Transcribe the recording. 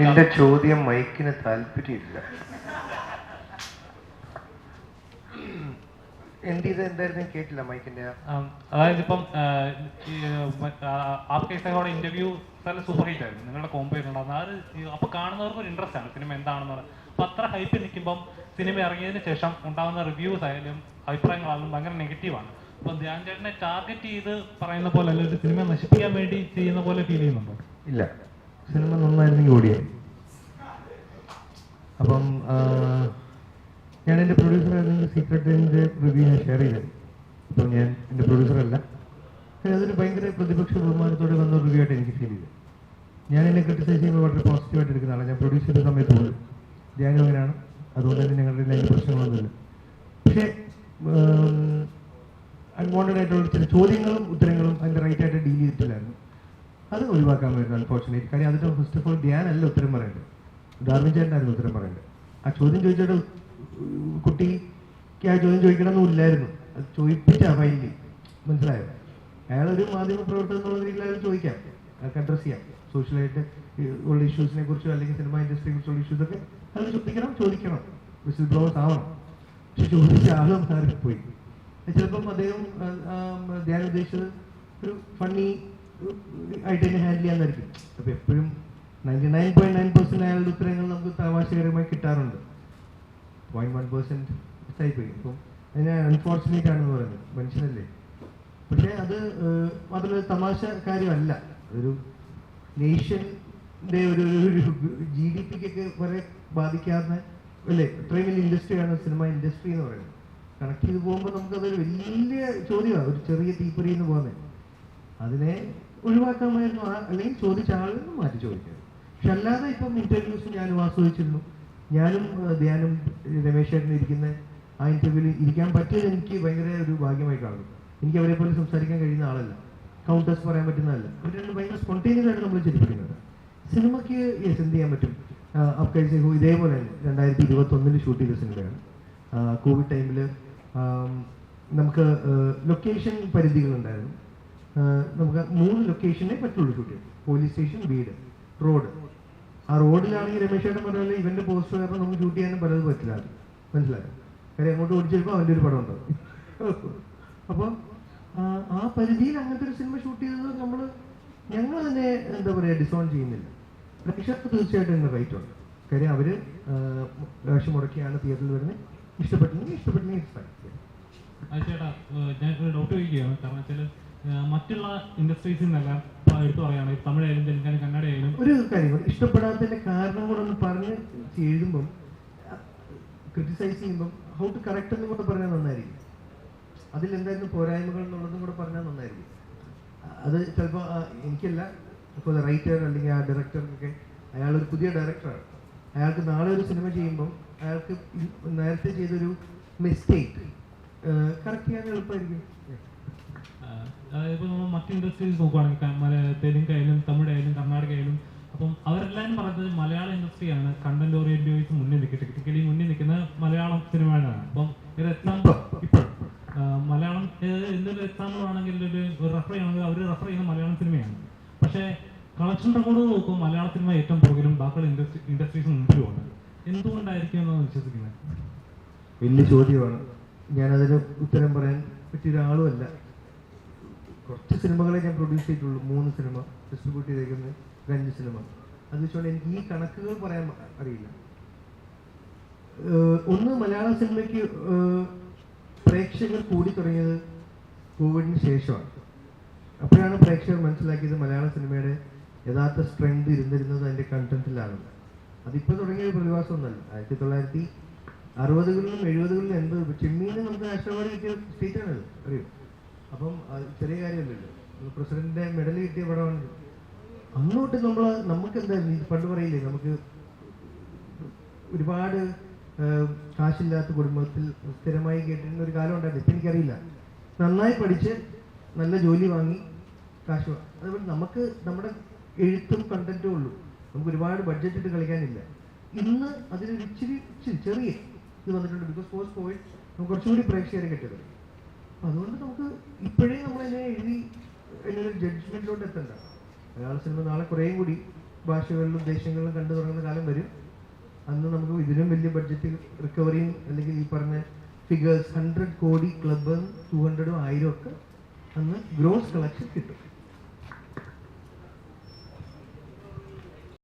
നിന്റെ ചോദ്യം മൈക്കിന് താല്പര്യമില്ല. എന്റെ ഇത് എന്തായിരുന്നു കേട്ടില്ല മൈക്കിന്റെ? അതായത് ഇപ്പം ആ, ഈ, ആപ്കെ സഹോടെ ഇന്റർവ്യൂ നല്ല സൂപ്പർ ഹിറ്റ് ആയിരുന്നു നിങ്ങളുടെ കോമ്പോ ഉണ്ടാകുന്ന അത് അപ്പൊ കാണുന്നവർക്ക് ഒരു ഇൻട്രസ്റ്റ് ആണ്. സിനിമ എന്താണെന്ന് അപ്പൊ അത്ര ഹൈപ്പ് നിൽക്കുമ്പം സിനിമ ഇറങ്ങിയതിന് ശേഷം ഉണ്ടാകുന്ന റിവ്യൂസ് ആയാലും അഭിപ്രായങ്ങളായാലും ഭയങ്കര നെഗറ്റീവാണ് അപ്പൊ ധ്യാൻ ചേട്ടനെ ടാർഗറ്റ് ചെയ്ത് പറയുന്ന പോലെ അല്ലെങ്കിൽ സിനിമ നശിപ്പിക്കാൻ വേണ്ടി ചെയ്യുന്ന പോലെ ഫീൽ ചെയ്യുന്നുണ്ടോ? ഇല്ല. സിനിമ നന്നായിരുന്നെങ്കിൽ ഓടിയായി. അപ്പം ഞാൻ എന്റെ പ്രൊഡ്യൂസറായിരുന്നെങ്കിൽ സീക്രട്ട് എന്റെ റിവ്യൂ ഞാൻ ഷെയർ ചെയ്തത് അപ്പം ഞാൻ എന്റെ പ്രൊഡ്യൂസറല്ല അതൊരു ഭയങ്കര പ്രതിപക്ഷ ബഹുമാനത്തോടെ വന്ന റിവ്യൂ ആയിട്ട് എനിക്ക് ഫീൽ ചെയ്തു. ഞാൻ എന്നെ ക്രിട്ടിസൈസ് ചെയ്യുമ്പോൾ വളരെ പോസിറ്റീവായിട്ട് എടുക്കുന്ന ആളാണ് ഞാൻ പ്രൊഡ്യൂസ് ചെയ്ത സമയത്ത് പോലും ധ്യാനം അങ്ങനെയാണ്. അതുകൊണ്ട് തന്നെ ഞങ്ങളുടെ ലൈൻ പ്രശ്നങ്ങളൊന്നുമില്ല. പക്ഷേ അൺവാണ്ടഡ് ആയിട്ടുള്ള ചില ചോദ്യങ്ങളും ഉത്തരങ്ങളും അതിന്റെ റൈറ്റായിട്ട് ഡീൽ ചെയ്തിട്ടില്ലായിരുന്നു. അത് ഒഴിവാക്കാൻ പറ്റും അൺഫോർച്ചുനേറ്റ് കാര്യം അതിന്റെ ഫസ്റ്റ് ഓഫ് ഓൾ ധ്യാനല്ല ഉത്തരം പറയേണ്ടത്. ഡാർവിൻ ചേട്ടനായിരുന്നു ഉത്തരം പറയേണ്ടത്. ആ ചോദ്യം ചോദിച്ചിട്ട് കുട്ടിക്ക് ആ ചോദ്യം ചോദിക്കണമെന്നില്ലായിരുന്നു അത് ചോദിപ്പിച്ചാ ഫൈനലി മനസ്സിലായോ? അയാളൊരു മാധ്യമ പ്രവർത്തകം എന്നുള്ള രീതിയിൽ ചോദിക്കാം. അയാൾക്ക് അഡ്രസ് ചെയ്യാം. സോഷ്യലായിട്ട് ഉള്ള ഇഷ്യൂസിനെ കുറിച്ചോ അല്ലെങ്കിൽ സിനിമ ഇൻഡസ്ട്രിയെ കുറിച്ചുള്ള ഇഷ്യൂസ് ഒക്കെ അയാൾ ചോദിക്കണം. ചോദിക്കണം വിസിൽ ബ്ലോസ് ആവണം. പക്ഷെ ചോദിച്ച ആളും മാറിപ്പോയി. ചിലപ്പം അദ്ദേഹം ധ്യാനം ഉദ്ദേശിച്ചത് ഒരു ഫണ്ണി ആയിട്ട് ഹാൻഡിൽ ചെയ്യാന്നായിരിക്കും അപ്പൊ എപ്പോഴും ninety nine point nine percent അയാളുടെ ഉത്തരങ്ങൾ നമുക്ക് തമാശകരമായി കിട്ടാറുണ്ട്. പോയിന്റ് വൺ പെർസെന്റ് മിസ്സായിപ്പോയി അപ്പം അതിനെ അൺഫോർച്ചുനേറ്റ് ആണെന്ന് പറയുന്നത്. മനുഷ്യനല്ലേ? പക്ഷേ അത് അതൊരു തമാശ കാര്യമല്ല. ഒരു നേഷന്റെ ഒരു ജി ഡി പിക്കൊക്കെ കുറെ ബാധിക്കാവുന്ന അല്ലേ? ഇത്രയും വലിയ ഇൻഡസ്ട്രിയാണ് സിനിമ ഇൻഡസ്ട്രി എന്ന് പറയുന്നത്. കണക്ട് ചെയ്ത് പോകുമ്പോൾ നമുക്കതൊരു വലിയ ചോദ്യമാണ്. ഒരു ചെറിയ തീപ്പൊരിയിൽ നിന്ന് പോകുന്നത്. അതിനെ ഒഴിവാക്കാമായിരുന്നു ആ- അല്ലെങ്കിൽ ചോദിച്ച ആളിന് മാറ്റി ചോദിക്കാം പക്ഷെ അല്ലാതെ ഇപ്പം ഇന്റർവ്യൂസ് ഞാനും ആസ്വദിച്ചിരുന്നു. ഞാനും ധ്യാനം രമേശ് ചേട്ടൻ ഇരിക്കുന്ന ആ ഇന്റർവ്യൂവിൽ ഇരിക്കാൻ പറ്റിയത് എനിക്ക് ഭയങ്കര ഒരു ഭാഗ്യമായി കാണുന്നു. എനിക്ക് അവരെ പോലെ സംസാരിക്കാൻ കഴിയുന്ന ആളല്ല. കൗണ്ടേഴ്സ് പറയാൻ പറ്റുന്നതല്ല. അവർ രണ്ട് ഭയങ്കര സ്പോണ്ടേനിയസ് ആയിട്ട് നമ്മൾ ചിരിപ്പിക്കുന്നത് സിനിമയ്ക്ക് യെസ് എന്ത് ചെയ്യാൻ പറ്റും? അപ്കൈസ് ഇതേപോലെ തന്നെ രണ്ടായിരത്തി ഇരുപത്തി ഒന്നിൽ ഷൂട്ട് ചെയ്ത സിനിമയാണ്. കോവിഡ് ടൈമിൽ നമുക്ക് ലൊക്കേഷൻ പരിധികളുണ്ടായിരുന്നു നമുക്ക് മൂന്ന് ലൊക്കേഷനെ പറ്റുള്ളൂ കുട്ടികൾ പോലീസ് സ്റ്റേഷൻ വീട് റോഡ് ആ റോഡിലാണെങ്കിൽ രമേശ് ഏട്ടൻ പറഞ്ഞാൽ ഇവന്റെ പോസ്റ്റർ കാരണം നമുക്ക് ഷൂട്ട് ചെയ്യാനും പലതും പറ്റില്ല മനസ്സിലായോ കാര്യം അങ്ങോട്ട് ഓടിച്ചപ്പോൾ അവന്റെ ഒരു പടം ഉണ്ടാവും അപ്പോൾ ആ പരിധിയിൽ അങ്ങനത്തെ ഒരു സിനിമ ഷൂട്ട് ചെയ്തത് നമ്മൾ ഞങ്ങൾ തന്നെ എന്താ പറയുക ഡിസോൺ ചെയ്യുന്നില്ല പ്രേക്ഷകർക്ക് തീർച്ചയായിട്ടും റൈറ്റ് ഉണ്ട് കാര്യം അവർ വേഷം മുടക്കിയാണ് തിയേറ്ററിൽ വരുന്നത് ഇഷ്ടപ്പെട്ടെങ്കിൽ ഇഷ്ടപ്പെട്ടെങ്കിൽ ഇഷ്ടപ്പെട്ടു ചേട്ടാ ഞാൻ ഡൗട്ട് ചോദിക്കുകയാണ് കാരണം വെച്ചാൽ മറ്റുള്ള ഇൻഡസ്ട്രീസിൽ നിന്നെല്ലാം എടുത്തു പറയുകയാണെങ്കിൽ തമിഴായാലും തെലുങ്കാനും കന്നഡയായാലും ഒരു കാര്യം ഇഷ്ടപ്പെടാത്തതിന്റെ കാരണം കൂടെ ഒന്ന് പറഞ്ഞ് എഴുതുമ്പം ക്രിറ്റിസൈസ് ചെയ്യുമ്പം ഹൗ ടു കറക്റ്റ് എന്ന് കൂടെ പറഞ്ഞാൽ നന്നായിരിക്കും. അതിൽ എന്തായിരുന്നു പോരായ്മകൾ എന്നുള്ളതും കൂടെ പറഞ്ഞാൽ നന്നായിരിക്കും. അത് ചിലപ്പോൾ എനിക്കല്ല ഇപ്പോൾ റൈറ്റർ അല്ലെങ്കിൽ ആ ഡയറക്ടർക്കൊക്കെ അയാൾ ഒരു പുതിയ ഡയറക്ടറാണ് അയാൾക്ക് നാളെ ഒരു സിനിമ ചെയ്യുമ്പം അയാൾക്ക് നേരത്തെ ചെയ്തൊരു മിസ്റ്റേക്ക് കറക്റ്റ് ചെയ്യാൻ എളുപ്പമായിരിക്കും. അതായത് നമ്മൾ മറ്റ് ഇൻഡസ്ട്രീസ് നോക്കുവാണെങ്കിൽ ആയാലും മല- തെലുങ്കായാലും തമിഴായാലും കർണാടകയായാലും അപ്പം അവരെല്ലാവരും പറയുന്നത് മലയാള ഇൻഡസ്ട്രിയാണ് കണ്ടന്റ് ഓറിയന്റ് വൈസ് മുന്നിൽ നിൽക്കുക ടെക്നിക്കലി മുന്നിൽ നിൽക്കുന്ന മലയാളം സിനിമയാണ് അപ്പം ഒരു എക്സാമ്പിൾ ഇപ്പോൾ മലയാളം എന്തൊരു എക്സാമ്പിൾ ആണെങ്കിൽ ഒരു റെഫർ ചെയ്യണമെങ്കിൽ അവർ റെഫർ ചെയ്യുന്ന മലയാളം സിനിമയാണ്. പക്ഷേ കളക്ഷൻ റെക്കോർഡ് നോക്കുമ്പോൾ മലയാള സിനിമ ഏറ്റവും പുറകിലും ബാക്കിയുള്ള ഇൻഡസ്ട്രി ഇൻഡസ്ട്രീസ് മുമ്പിലുമാണ് എന്തുകൊണ്ടായിരിക്കും എന്നാണ് വിശ്വസിക്കുന്നത്? വലിയ ചോദ്യമാണ്. ഞാനതിന് ഉത്തരം പറയാൻ പറ്റിയ ഒരാളുമല്ല കുറച്ച് സിനിമകളെ ഞാൻ പ്രൊഡ്യൂസ് ചെയ്തിട്ടുള്ളൂ. മൂന്ന് സിനിമ ഡിസ്ട്രിബ്യൂട്ട് ചെയ്തേക്കുന്നത് രണ്ട് സിനിമ. അത് വെച്ചുകൊണ്ട് എനിക്ക് ഈ കണക്കുകൾ പറയാൻ അറിയില്ല. ഒന്ന് മലയാള സിനിമയ്ക്ക് പ്രേക്ഷകർ കൂടി തുടങ്ങിയത് കോവിഡിന് ശേഷമാണ്. അപ്പോഴാണ് പ്രേക്ഷകർ മനസ്സിലാക്കിയത് മലയാള സിനിമയുടെ യഥാർത്ഥ സ്ട്രെങ്ത് ഇരുന്നിരുന്നത് അതിന്റെ കണ്ടന്റിലാണ് അതിപ്പോൾ തുടങ്ങിയ ഒരു പ്രതിഭാസമൊന്നുമല്ല. ആയിരത്തി തൊള്ളായിരത്തി അറുപതുകളിലും എഴുപതുകളിലും എൺപത് ചെമ്മീന് നമുക്ക് നാഷണൽ അവാർഡ് കിട്ടിയ സ്റ്റേറ്റ് ആണത് അറിയോ? അപ്പം ചെറിയ കാര്യമല്ലല്ലോ. പ്രസിഡന്റിന്റെ മെഡൽ കിട്ടിയ പടമാണ്. അങ്ങോട്ട് നമ്മൾ നമുക്ക് എന്തായിരുന്നു ഈ പണ്ട് പറയില്ലേ നമുക്ക് ഒരുപാട് കാശില്ലാത്ത കുടുംബത്തിൽ സ്ഥിരമായി കേട്ടിരുന്ന ഒരു കാലം ഉണ്ടായിരുന്നു. ഇപ്പം എനിക്കറിയില്ല. നന്നായി പഠിച്ച് നല്ല ജോലി വാങ്ങി കാശ് അതുപോലെ നമുക്ക് നമ്മുടെ എഴുത്തും കണ്ടന്റും ഉള്ളൂ. നമുക്ക് ഒരുപാട് ബഡ്ജറ്റ് ഇട്ട് കളിക്കാനില്ല. ഇന്ന് അതിനൊരു ഇച്ചിരി ഇച്ചിരി ചെറിയ ഇത് വന്നിട്ടുണ്ട്. ബിക്കോസ് പോസ്റ്റ് കോവിഡ് നമുക്ക് കുറച്ചുകൂടി പ്രേക്ഷകരെ കിട്ടിയത്. അതുകൊണ്ട് നമുക്ക് ഇപ്പോഴേ നമ്മൾ അതിനെ എഴുതി അതിനൊരു ജഡ്ജ്മെന്റിലോട്ട് എത്തണ്ട. മലയാള സിനിമ നാളെ കുറേയും കൂടി ഭാഷകളിലും ദേശങ്ങളിലും കണ്ടു തുടങ്ങുന്ന കാലം വരും. അന്ന് നമുക്ക് ഇതിലും വലിയ ബഡ്ജറ്റ് റിക്കവറിയും അല്ലെങ്കിൽ ഈ പറഞ്ഞ ഫിഗേഴ്സ് ഹൺഡ്രഡ് കോടി ക്ലബ് ടു ഹൺഡ്രഡും ആയിരം ഒക്കെ അന്ന് ഗ്രോസ് കളക്ഷൻ കിട്ടും.